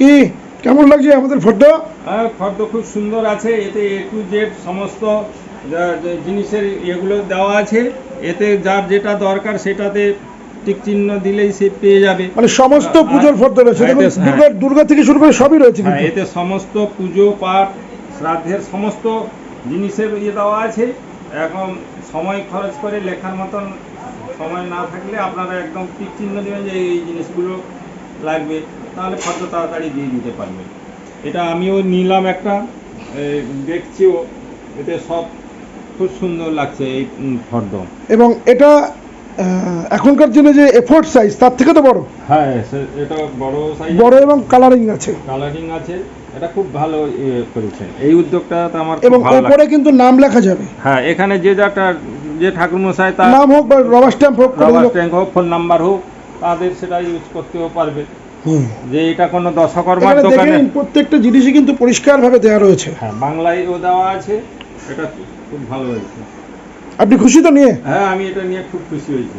কি? কেমন লাগছে আমাদের ফটো? হ্যাঁ ফর্দ খুব সুন্দর আছে এতে এ টু জেড সমস্ত জিনিসের এগুলো দেওয়া আছে। এতে যার যেটা দরকার সেটাতে টিক চিহ্ন দিলেই সে পেয়ে যাবে। মানে সমস্ত হ্যাঁ, পুজোর ফটো রয়েছে। হ্যাঁ, এটা- দুর্গা দুর্গা থেকে শুরু করে সবই রয়েছে হ্যাঁ এতে সমস্ত পুজো পাঠ শ্রাদ্ধের সমস্ত জিনিসের ইয়ে দেওয়া আছে। এখন সময় খরচ করে লেখার মতন সময় না থাকলে আপনারা একদম টিক চিহ্ন দেবেন যে এই জিনিসগুলো লাগবে। তাহলে ফর্দ তাড়াতাড়ি দিয়ে দিতে পারবে। এটা আমিও নিলাম একটা। দেখছিও এতে সব খুব সুন্দর লাগছে এই ফর্দ এবং এটা এখনকার দিনে যে এফোর্ট সাইজ তার থেকে তো বড়। হ্যাঁ এটা বড় সাইজ বড় এবং কালারিং আছে। কালারিং আছে। এটা খুব ভালো করেছে। এই উদ্যোগটা তো আমার এবং। ওপরে কিন্তু নাম লেখা যাবে। হ্যাঁ এখানে যে যাটা যে ঠাকুরমশাই তার নাম হোক বা রবার স্ট্যাম্প হোক রবার। ট্যাঙ্ক হোক। ফোন নাম্বার হোক তাদের সেটা ইউজ করতেও পারবে। যে এটা কোনো দশকর্মার দোকানে প্রত্যেকটা জিনিসই কিন্তু পরিষ্কারভাবে দেওয়া রয়েছে। হ্যাঁ ও দেওয়া আছে এটা খুব ভালো হয়েছে। আপনি খুশি তো নিয়ে? হ্যাঁ আমি এটা নিয়ে খুব খুশি হয়েছি।